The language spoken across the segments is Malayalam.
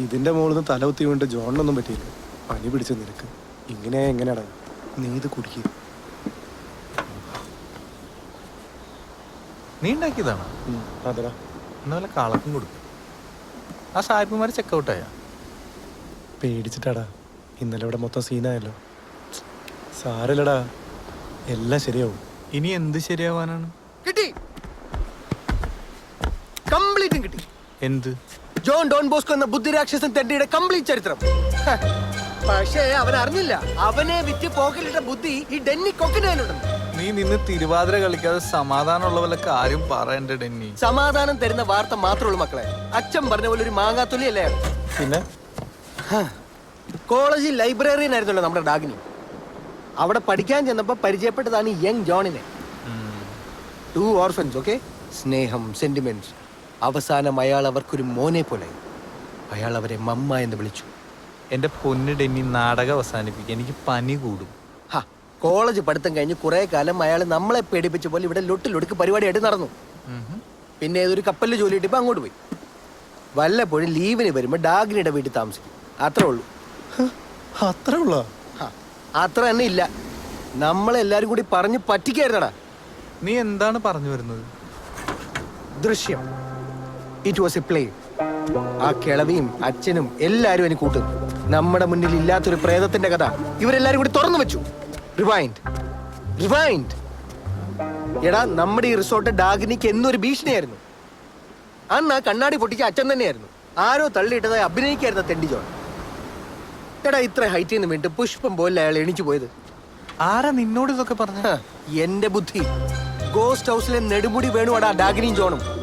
ഇതിന്റെ മുകളിൽ നിന്ന് തല കുത്തി വീണ്ട് ജോണിനൊന്നും പറ്റിയില്ല. പനി പിടിച്ച നിനക്ക്. ഇങ്ങനെ എങ്ങനെയാടാ നീ ഇത് കുടിക്കുക നീ ഉണ്ടാക്കിയതാണോ? അതെടാ. എന്നാലും കളക്കം കൊടുക്കും. ആ സായിപ്പുമാർ ചെക്കൗട്ടായ പേടിച്ചിട്ടാടാ. ഇന്നലെ ഇവിടെ മൊത്തം സീനായല്ലോ. സാരല്ലടാ. എല്ലാം ശരിയാവും. ഇനി എന്ത് ശരിയാവാനാണ്? കിട്ടി. കംപ്ലീറ്റും കിട്ടി. എന്ത്? ജോൺ ഡോൺ ബോസ്കോ എന്ന ബുദ്ധിരാക്ഷസൻ തെണ്ടിയുടെ കംപ്ലീറ്റ് ചരിത്രം. ഹ. പക്ഷേ അവൻ അറിഞ്ഞില്ല. അവനെ വിറ്റ് പോക്കലിട്ട ബുദ്ധി ഈ ഡെന്നി കൊക്കിനുണ്ടെന്ന് നീ നിന്ന് തിരുവാതിര കളിക്കാതെ സമാധാനമുള്ള വല്ല കാര്യം പറയണ്ട ഡെന്നി. സമാധാനം തരുന്ന വാർത്ത മാത്രമേ ഉള്ളൂ മക്കളെ. അച്ഛൻ പറഞ്ഞ പോലെ ഒരു മാങ്ങാത്തൊലി അല്ലേ അയാൾ? പിന്നെ. കോളേജിൽ ലൈബ്രറിയൻ ആയിരുന്നല്ലോ നമ്മുടെ ഡാഗിനി. അവിടെ പഠിക്കാൻ ചെന്നപ്പോ പരിചയപ്പെട്ടതാണ് യങ് ജോണിനെ. ടു ഓർഫൻസ് ഓക്കെ സ്നേഹം സെന്റിമെന്റ്സ് അവസാനം അയാൾ അവർക്കൊരു മോനെ പോലെ അയാൾ അവരെ മമ്മ എന്ന് വിളിച്ചു. എന്റെ പൊന്ന് ഡെന്നി നാടകം അവസാനിപ്പിക്കുക എനിക്ക് പനി കൂടും. ഹാ കോളേജ് പഠിത്തം കഴിഞ്ഞ് കുറെ കാലം അയാൾ നമ്മളെ പേടിപ്പിച്ച പോലെ ഇവിടെ ലൊട്ടിലൊടുക്ക് പരിപാടിയായിട്ട് നടന്നു. പിന്നെ ഏതൊരു കപ്പലിൽ ജോലി കിട്ടിയപ്പോൾ അങ്ങോട്ട് പോയി. വല്ലപ്പോഴും ലീവിന് വരുമ്പോൾ ഡാഗിനിയുടെ വീട്ടിൽ താമസിക്കും. അത്രേ ഉള്ളൂ. അത്രേ ഉള്ളോ? അത്ര തന്നെ ഇല്ല. നമ്മളെല്ലാരും കൂടി പറഞ്ഞ് പറ്റിക്കായിരുന്നടാ. നീ എന്താണ് പറഞ്ഞു വരുന്നത്? ദൃശ്യം. ഇറ്റ് വാസ് എ പ്ലേ ആ കിളവിയും അച്ഛനും എല്ലാരും എനിക്ക് കൂട്ടും. നമ്മുടെ മുന്നിൽ ഇല്ലാത്തൊരു പ്രേതത്തിന്റെ കഥ ഇവരെല്ലാരും കൂടി തുറന്നു വെച്ചു. റിവൈൻഡ് റിവൈൻഡ് എടാ നമ്മുടെ ഈ റിസോർട്ട് ഡാഗിനിക്ക് എന്നൊരു ഭീഷണിയായിരുന്നു. അന്ന് ആ കണ്ണാടി പൊട്ടിക്ക് അച്ഛൻ തന്നെയായിരുന്നു. ആരോ തള്ളിയിട്ടതായി അഭിനയിക്കായിരുന്ന തെണ്ടി ജോൺ. എടാ ഇത്ര ഹൈറ്റിൽ നിന്ന് വീണ്ടും പുഷ്പം പോലെ അയാൾ എണിച്ചു പോയത്. ആരാ നിന്നോട് ഇതൊക്കെ പറഞ്ഞ എന്റെ ബുദ്ധി. ഗോസ്റ്റ് ഹൗസിലെ നെടുമുടി വേണുവാടാ ഡാഗിനിയും ജോണും.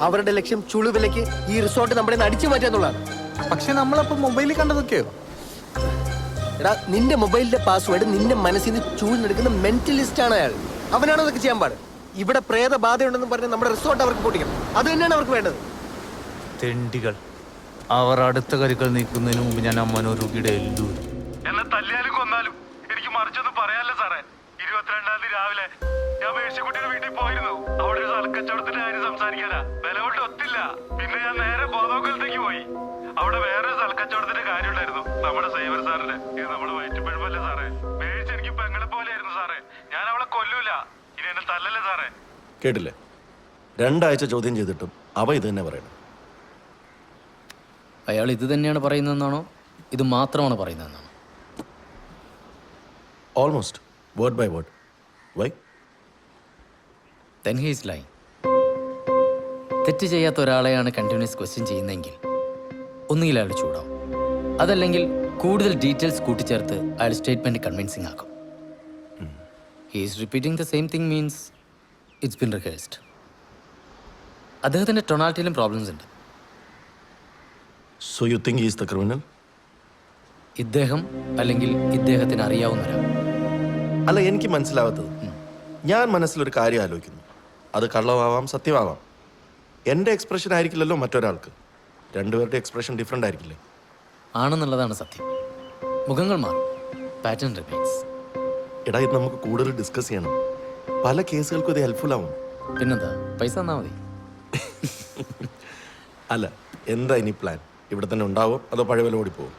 അവരുടെ ലക്ഷ്യം ചുളുവിലേക്ക് ഈ റിസോർട്ട് നമ്മുടെ അടിച്ചു മാറ്റാന്നുള്ളതാണ് പക്ഷെ നമ്മളപ്പോ മൊബൈലിൽ കണ്ടതൊക്കെയോ? എടാ നിന്റെ മൊബൈലിന്റെ പാസ്വേഡ് നിന്റെ മനസ്സിൽ നിന്ന് ചൂഴ്ന്നെടുക്കുന്ന മെന്റലിസ്റ്റ് ആണ് അയാൾ. അവനാണോ അതൊക്കെ ചെയ്യാൻ പാട്. ഇവിടെ പ്രേതബാധയുണ്ടെന്ന് പറഞ്ഞ് നമ്മുടെ റിസോർട്ട് അവർക്ക് പൊട്ടിക്കണം അത് തന്നെയാണ് അവർക്ക് വേണ്ടത്. തെണ്ടികൾ. അവർ അടുത്ത കരുക്കൾ നീക്കുന്നതിന് മുമ്പ് ഞാൻ അമ്മനോരുകിടെ എല്ലു എന്നെ തല്ലിയാലും കൊന്നാലും എനിക്ക് മറിച്ചൊന്നും പറയാനല്ല. നമ്മുടെ സൈബർ സാറിന്റെ ഇത് നമ്മുടെ വയറ്റുപഴമല്ലേ സാറേ? മേടിച്ച് എനിക്ക് പെങ്ങളെ പോലെയായിരുന്നു സാറേ. ഞാൻ അവളെ കൊല്ലൂല. ഇനി എന്നെ തല്ലല്ലേ സാറേ? കേട്ടില്ലേ? രണ്ടാഴ്ച ചോദ്യം ചെയ്തിട്ടും അവ ഇത് തന്നെ പറയണം. അയാൾ ഇത് തന്നെയാണ് പറയുന്നതെന്നാണോ? ഇത് മാത്രമാണ് പറയുന്നതെന്നാണോ? Almost word by word why then he's lying തെറ്റ് ചെയ്യാത്ത ഒരാളെയാണ് കണ്ടിന്യൂസ് ക്വസ്റ്റ്യൻ ചെയ്യുന്നതെങ്കിൽ ഒന്നുകിൽ അയാൾ ചൂടാവും. അതല്ലെങ്കിൽ കൂടുതൽ ഡീറ്റെയിൽസ് കൂട്ടിച്ചേർത്ത് അയാൾ സ്റ്റേറ്റ്മെന്റ് കൺവിൻസിംഗ് ആക്കും. He's repeating the same thing means it's been rehearsed അദ്ദേഹത്തിന്റെ ടൊണാൾട്ടിയിലും പ്രോബ്ലംസ് ഉണ്ട്. So you think is the criminal ഇദ്ദേഹം അല്ലെങ്കിൽ ഇദ്ദേഹത്തിന് അറിയാവുന്ന ഒരാൾ. അല്ല എനിക്ക് മനസ്സിലാവാത്തത്. ഞാൻ മനസ്സിലൊരു കാര്യം ആലോചിക്കുന്നു. അത് കള്ളമാവാം സത്യമാവാം. എന്റെ എക്സ്പ്രഷൻ ആയിരിക്കില്ലല്ലോ മറ്റൊരാൾക്ക്. രണ്ടുപേരുടെ എക്സ്പ്രഷൻ ഡിഫറെന്റ് ആയിരിക്കില്ലേ? ആണെന്നുള്ളതാണ് സത്യം. മുഖങ്ങൾ മാറും. പാറ്റേൺ റിപ്പീറ്റ്സ് എടാ ഇത് നമുക്ക് കൂടുതൽ ഡിസ്കസ് ചെയ്യണം. പല കേസുകൾക്കും ഇത് ഹെൽപ്ഫുൾ ആവും. പിന്നെന്താ? പൈസ തന്നാൽ മതി. അല്ല എന്താ ഇനി പ്ലാൻ ഇവിടെ തന്നെ ഉണ്ടാവും? അതോ പഴയ വില ഓടിപ്പോവും?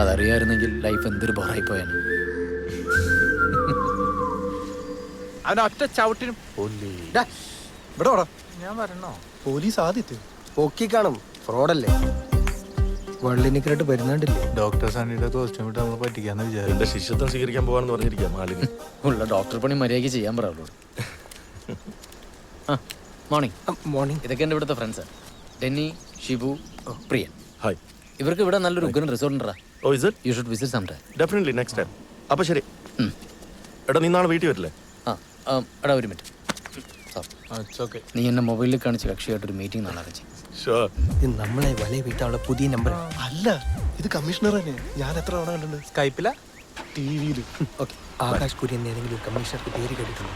അതറിയായിരുന്നെങ്കിൽ ലൈഫ് എന്തൊരു ബോറായി പോയാണ് അവൻ ഒറ്റ ചവിട്ടിനും ഇവിടെ ഞാൻ വരണോ? പോലീസ് ആദ്യത്തെ. പൊക്കി കാണും ഫ്രോഡല്ലേ? വള്ളിനിക്കരായിട്ട് വരുന്നുണ്ടല്ലേ? ഡോക്ടർ സണ്ണിയുടെ കോസ്റ്റ്യൂം ഇട്ട് നമ്മൾ പറ്റിക്കാന്ന് വിചാരം എന്റെ ശിഷ്യത്വം സ്വീകരിക്കാൻ പോകാന്ന് പറഞ്ഞിരിക്കാം മാലിനി. ഉള്ള ഡോക്ടർ പണി മര്യാദയ്ക്ക് ചെയ്യാൻ പറയുള്ളൂ ആ മോർണിംഗ് മോർണിംഗ് ഇതൊക്കെ എന്റെ ഇവിടുത്തെ ഫ്രണ്ട്സ് ഡെന്നി ഷിബു പ്രിയൻ ഹായ് ഇവർക്ക് ഇവിടെ നല്ലൊരു ഉഗ്രൻ റിസോർട്ട് ഉണ്ടാ ഓ is it you should visit some time definitely next time അപ്പോൾ ശരി എടാ നീ നാളെ വീട്ടിൽ വരില്ലേ? ആ ആ, എടാ ഒരു മിനിറ്റ് നീ എന്നെ മൊബൈലിൽ കാണിച്ച് കക്ഷിയായിട്ടൊരു മീറ്റിംഗ് നാളെ അറേഞ്ച് ചെയ്യും ഷുവർ ഇത് നമ്മളെ വലയ വീട്ടാനുള്ള പുതിയ നമ്പർ അല്ല ഇത് കമ്മീഷണർ തന്നെ. ഞാൻ എത്ര തവണ കണ്ടിട്ടുണ്ട്? സ്കൈപ്പില ടി വിയിൽ ഓക്കെ ആകാശ് കുര്യൻ ഏതെങ്കിലും ഒരു കമ്മീഷണർക്ക് പേര് കേട്ടിട്ടുണ്ട്?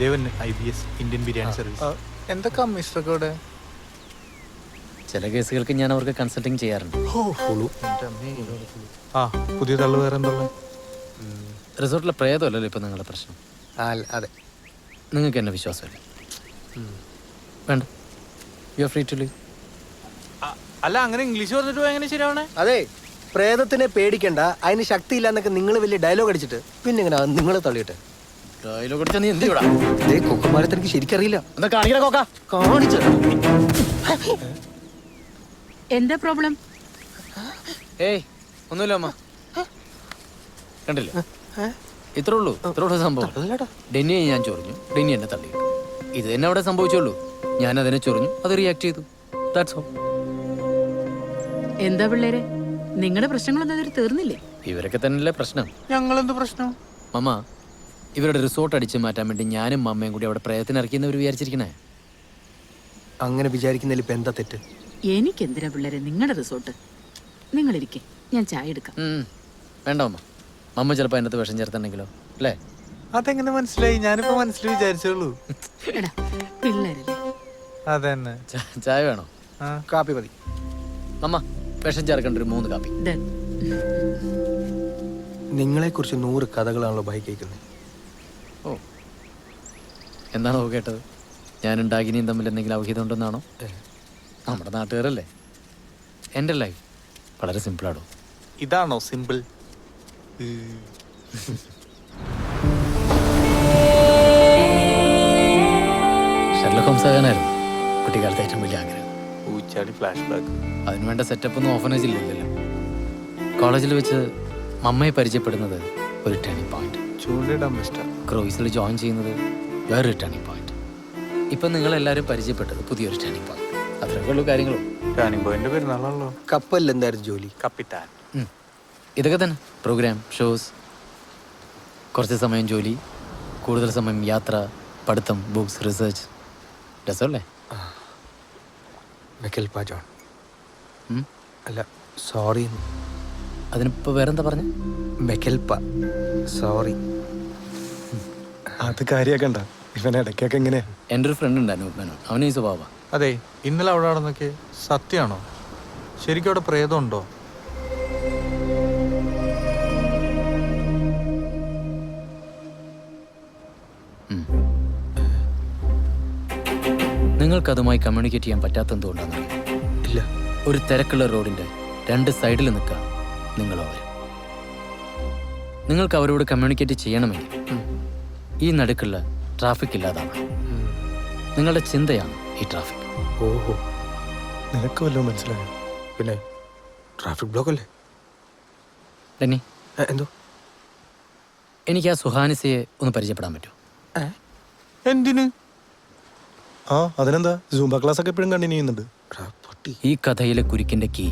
Devan I B S Indian biryani service എന്തൊക്കെ മിസ്റ്റർക്ക് ഇവിടെ ചില കേസുകൾക്ക് ഞാൻ അവർക്ക് കൺസൾട്ടിങ് ചെയ്യാറുണ്ട്. ആ പുതിയ തള്ളു വേറെ എന്തുള്ള റിസോർട്ടിലെ പ്രേതമല്ലല്ലോ ഇപ്പം നിങ്ങളുടെ പ്രശ്നം? അതെ. നിങ്ങൾക്ക് എന്നെ വിശ്വാസമില്ല. വേണ്ട. You are free to leave അല്ല അങ്ങനെ ഇംഗ്ലീഷ് പറഞ്ഞിട്ട് പോയാൽ എങ്ങനെ ശരിയാവണേ? അതെ പ്രേതത്തിനെ പേടിക്കണ്ട അതിന് ശക്തിയില്ല എന്നൊക്കെ നിങ്ങൾ വലിയ ഡയലോഗ് അടിച്ചിട്ട് പിന്നെ ഇങ്ങനെ നിങ്ങൾ തള്ളിയിട്ട്. ഡയലോഗ് അടിച്ചാ നീ എന്ത് ചെയ്യടാ അതേ കൊക്കുമാരെ തനിക്ക് ശരിക്കറിയില്ല. എന്താ കാണിക്കണ കോക്ക. കാണിച്ചു എന്താ പ്രോബ്ലം ഏയ് ഒന്നുമില്ല അമ്മ. കണ്ടില്ല? ഇത്രേ ഉള്ളൂ ഇത്രേ ഉള്ളൂ സംഭവം. ഡെന്നിയെ ഞാൻ ചൊറിഞ്ഞു. ഡെന്നി എന്നെ തള്ളി ഇത് തന്നെ അവിടെ സംഭവിച്ചുള്ളൂ ഞാൻ അതിനെ ചൊറിഞ്ഞു അത് റിയാക്ട് ചെയ്തു. ദാറ്റ്സ് ഓൾ എന്താ പിള്ളേരെ? നിങ്ങളുടെ പ്രശ്നങ്ങളൊന്നും അതിൽ തീർന്നില്ലേ? ഇവരൊക്കെ തന്നെയല്ലേ പ്രശ്നം? ഞങ്ങളെന്ത് പ്രശ്നം? മമ്മ ഇവരുടെ റിസോർട്ട് അടിച്ചു മാറ്റാൻ വേണ്ടി ഞാനും മമ്മയും കൂടി അവിടെ പ്രയത്നം ഇറക്കിയെന്നവർ വിചാരിച്ചിരിക്കണേ. അങ്ങനെ വിചാരിക്കുന്നതിൽ ഇപ്പൊ എന്താ തെറ്റ്? എനിക്കെന്തിനാ പിള്ളേരെ നിങ്ങളുടെ റിസോർട്ട്? നിങ്ങളിരിക്കെ ഞാൻ ചായ എടുക്കാം. വേണ്ട മമ്മ. മമ്മ ചിലപ്പോൾ അതിനകത്ത് വിഷം ചേർത്തുണ്ടെങ്കിലോ അല്ലേ? അതെങ്ങനെ മനസ്സിലായി? ഞാനിപ്പോ മനസ്സിൽ വിചാരിച്ചുള്ളൂ എടാ പിള്ളേരല്ലേ? അതന്നെ. ചായ വേണോ? കാപ്പി മതി. മമ്മ വിഷം ചേർക്കേണ്ട ഒരു മൂന്ന് കാപ്പി. ദേ, നിങ്ങളെ കുറിച്ച് നൂറ് കഥകളാണല്ലോ ബൈ കേൾക്കുന്നത്. ഓ. എന്താണോ കേട്ടത്? ഞാൻ ഉണ്ടാകിനിയും തമ്മിൽ എന്തെങ്കിലും ഔഹിതം ഉണ്ടെന്നാണോ നമ്മുടെ നാട്ടുകാരല്ലേ? എന്റെ ലൈഫ് വളരെ സിമ്പിളാണോ ഇതാണോ സിമ്പിൾ? ഷെർലക് ഹോംസ് ആകാനായിരുന്നു കുട്ടിക്കാലത്ത് ഏറ്റവും വലിയ ആഗ്രഹം. ഊച്ചാടി ഫ്ലാഷ് ബാക്ക് അതിന് വേണ്ട സെറ്റപ്പ് ഒന്നും ഓഫനേജിൽ ഇല്ലല്ലോ കോളേജിൽ വെച്ച് മമ്മയെ പരിചയപ്പെടുന്നത് ഒരു ടേണിംഗ് പോയിന്റ് ചൂണ്ടിടാൻ മിസ്റ്റർ ക്രോയ്സിൽ ജോയിൻ ചെയ്യുന്നത് വേറൊരു ടേണിംഗ് പോയിന്റ് ഇപ്പം നിങ്ങളെല്ലാവരും പരിചയപ്പെട്ടത് പുതിയൊരു ടേണിംഗ് പോയിന്റ് അത്രയൊക്കെ ഉള്ളൂ കാര്യങ്ങളും. ടേണിംഗ് പോയിന്റ് പെരുന്നാളാണല്ലോ കപ്പല്ല എന്തായിരുന്നു ജോലി? കപ്പിത്താൻ. ഇതൊക്കെ തന്നെ. പ്രോഗ്രാം ഷോസ് കുറച്ച് സമയം ജോലി കൂടുതൽ സമയം യാത്ര പഠിത്തം ബുക്സ് റിസർച്ച് രസമല്ലേ? മെക്കൽ പാജോൺ ഉം? അല്ല സോറി അതിനിപ്പോൾ വേറെന്താ പറഞ്ഞ? മെക്കൽപ്പ സോറി അത് കാര്യാക്കണ്ട ഇവനെ ഇടയ്ക്കൊക്കെ എങ്ങനെ എന്റെ ഒരു ഫ്രണ്ട് ഉണ്ടായിരുന്നു അവനെ സ്വഭാവ അവന് ഈ സ്വഭാവമാണ് അതെ ഇന്നലെ അവിടെ നടന്നൊക്കെ സത്യമാണോ? ശരിക്കും അവിടെ പ്രേതമുണ്ടോ നിങ്ങൾക്ക് അതുമായി കമ്മ്യൂണിക്കേറ്റ് ചെയ്യാൻ പറ്റാത്തതുകൊണ്ടാണെന്നറിയാം ഇല്ല. ഒരു തിരക്കുള്ള റോഡിന്റെ രണ്ട് സൈഡിൽ നിൽക്കാം നിങ്ങൾ അവർ നിങ്ങൾക്ക് അവരോട് കമ്മ്യൂണിക്കേറ്റ് ചെയ്യണമെങ്കിൽ ഈ നടുക്കുള്ള ട്രാഫിക് ഇല്ലാതാണ്. നിങ്ങളുടെ ചിന്തയാണ് ഈ ട്രാഫിക് ഓഹോ. നിനക്ക് വല്ലതും മനസ്സിലായോ? പിന്നെ ട്രാഫിക് ബ്ലോക്ക് അല്ലേ? ഡെന്നി? എന്തോ? എനിക്ക് ആ സുഹാനിസയെ ഒന്ന് പരിചയപ്പെടാൻ പറ്റുമോ? എന്തിന്? ആ അതിനെന്താ? സൂംബ ക്ലാസ് ഒക്കെ എപ്പോഴും കണ്ടിന്യൂ ചെയ്യുന്നുണ്ട്. ഈ കഥയിലെ കുരുക്കിന്റെ കീ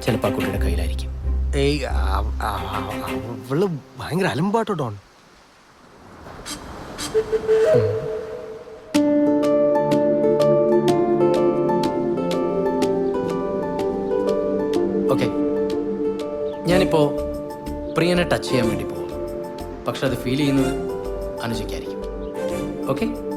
ചിലപ്പോൾ ആ കുട്ടിയുടെ കയ്യിലായിരിക്കും. ഏയ് ആ- ആ- ആ- അവൾ ഭയങ്കര അലമ്പാട്ടോ ഡോൺ. ഓക്കെ ഞാനിപ്പോ പ്രിയനെ ടച്ച് ചെയ്യാൻ വേണ്ടി പോകും പക്ഷെ അത് ഫീൽ ചെയ്യുന്നത് അനുജയ്ക്കായിരിക്കും. ഓക്കെ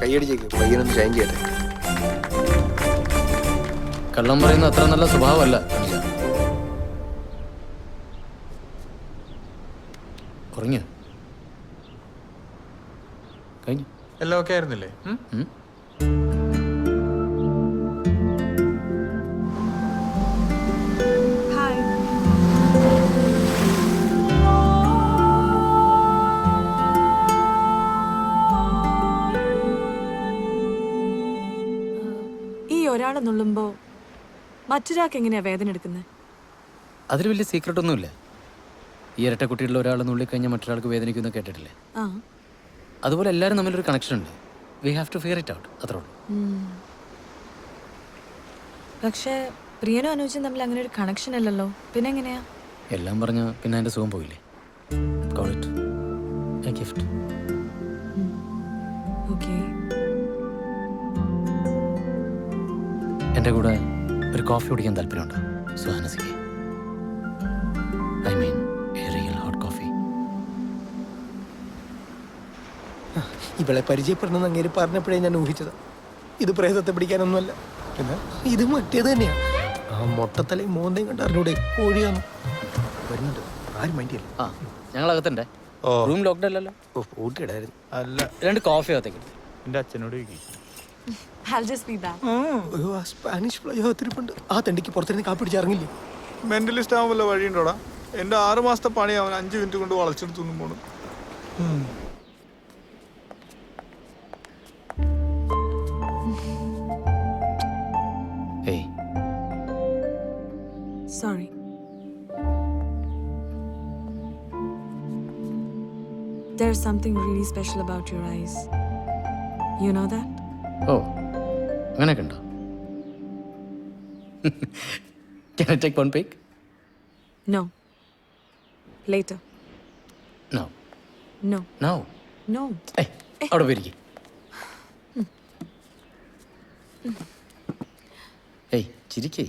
കൈയടിച്ചേക്ക് പയ്യനൊന്ന് ഷൈൻ ചെയ്യട്ടെ. കള്ളം പറയുന്ന അത്ര നല്ല സ്വഭാവമല്ല ഉറങ്ങിയോ? കഴിഞ്ഞു. എല്ലാം ഒക്കെ ആയിരുന്നില്ലേ? ഒരാൾ നുള്ളുമ്പോ മറ്റൊരാൾക്ക് എങ്ങനെയാ വേദന എടുക്കുന്നത് അതിൽ വലിയ സീക്രട്ട് ഒന്നുമില്ല. ഈ ഇരട്ട കുട്ടികളിൽ ഒരാൾ നുള്ളിക്കഴിഞ്ഞാൽ മറ്റൊരാൾക്ക് വേദനിക്കുന്ന കേട്ടിട്ടില്ലേ? ആ. അതുപോലെ എല്ലാവരും തമ്മിലൊരു കണക്ഷൻ ഉണ്ട്. We have to fear it out അത്രേ ഉള്ളൂ. ഉം. പക്ഷേ പ്രിയനും അനുജും തമ്മിൽ അങ്ങനെ ഒരു കണക്ഷൻ അല്ലല്ലോ. പിന്നെ എങ്ങനെയാ? എല്ലാം പറഞ്ഞ പിന്നെ എന്റെ സുഖം പോയില്ലേ? Call it a gift okay എന്റെ കൂടെ ഒരു കോഫി കുടിക്കാൻ താല്പര്യമുണ്ടോ? സുഹാനസിക്ക് I mean a real hot coffee ഇവളെ പരിചയപ്പെടണമെന്ന് അങ്ങേര് പറഞ്ഞപ്പോഴേ ഞാൻ ഊഹിച്ചത്. ഇത് പ്രേതത്തെ പിടിക്കാനൊന്നുമല്ല. പിന്നെ? ഇത് മറ്റേത് തന്നെയാണ് ആ മൊട്ടത്തലേ മോന്തയും കണ്ട അറിഞ്ഞൂടെ? കോഴിയാണ് വരുന്നുണ്ട്. ആരും മൈൻഡിയല്ല ആ ഞങ്ങൾ അകത്തുണ്ടേ ഓ. റൂം ലോക്ക്ഡ് അല്ലല്ലോ? ഓ പൂട്ടിയിടായിരുന്നു അല്ല രണ്ട് കോഫി അകത്തേക്ക് എന്റെ അച്ഛനോട് ചോദിക്കും. I'll just be back. അയ്യോ ആ സ്പാനിഷ് ഫ്ലൈ ഒത്തിരിപ്പുണ്ട് ആ തണ്ടിക്ക് പുറത്തിരുന്ന് കാപ്പി പിടിച്ച് ഇറങ്ങില്ലേ മെന്റലിസ്റ്റ് ആവാൻ വല്ല വഴിയുണ്ടോടാ എന്റെ ആറ് മാസത്തെ പണി അവൻ അഞ്ച് മിനിറ്റ് കൊണ്ട് വളച്ചെടുത്തൊന്നും പോണു ഏയ് Sorry. There's something really special about your eyes. You know that? ഓ അങ്ങനെയൊക്കെ ഉണ്ടോ can I take one pic No. Later. No No. No No. ഏയ് അവിടെ പോയിരിക്കും ഏയ് ചിരിക്കേ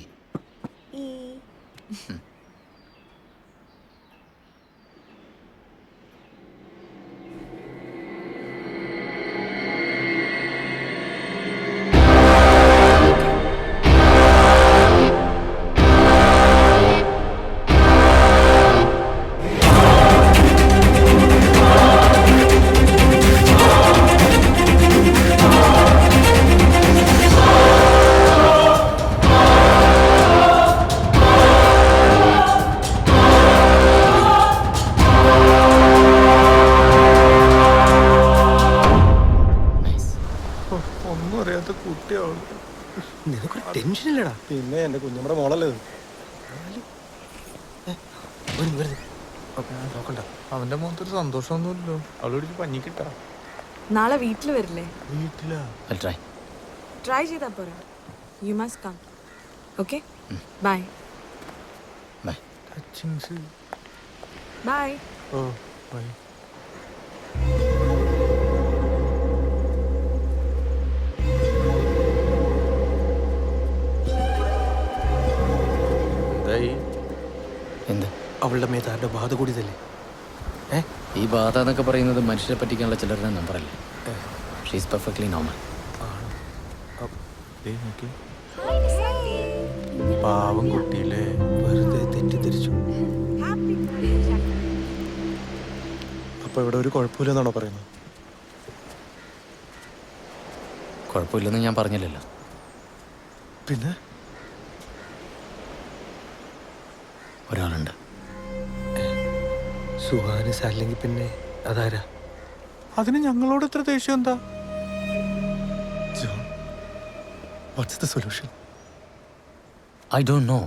സന്തോഷമൊന്നുമില്ലല്ലോ. അവളോട് പഞ്ഞി കിട്ടാ നാളെ വീട്ടിൽ വരില്ലേ? വീട്ടിലാ? ഐ ട്രൈ ട്രൈ ചെയ്താൽ പോരാ. You must come okay bye bye touchings bye oh bye എന്തായി? എന്ത്? അവളുടെ മേത്ത് ആരുടെ ബാധ കൂടിയതല്ലേ? ഈ ബാധ എന്നൊക്കെ പറയുന്നത് മനുഷ്യരെ പറ്റിക്കാനുള്ള ചിലരുടെ നമ്പറല്ലേ? ഷീസ് പെർഫെക്റ്റ്ലി നോർമൽ പാവം കുട്ടിയില്ലേ? വെറുതെ തെറ്റിദ്ധരിച്ചു. അപ്പൊ ഇവിടെ ഒരു കുഴപ്പമില്ലെന്നാണോ പറയുന്നത്? കുഴപ്പമില്ലെന്ന് ഞാൻ പറഞ്ഞില്ലല്ലോ. പിന്നെ? ഒരാളുണ്ട്. സുഹാനസ് അല്ലെങ്കിൽ പിന്നെ അതാരാ? അതിന് ഞങ്ങളോട് എത്ര ദേഷ്യം എന്താ? What's the solution I don't know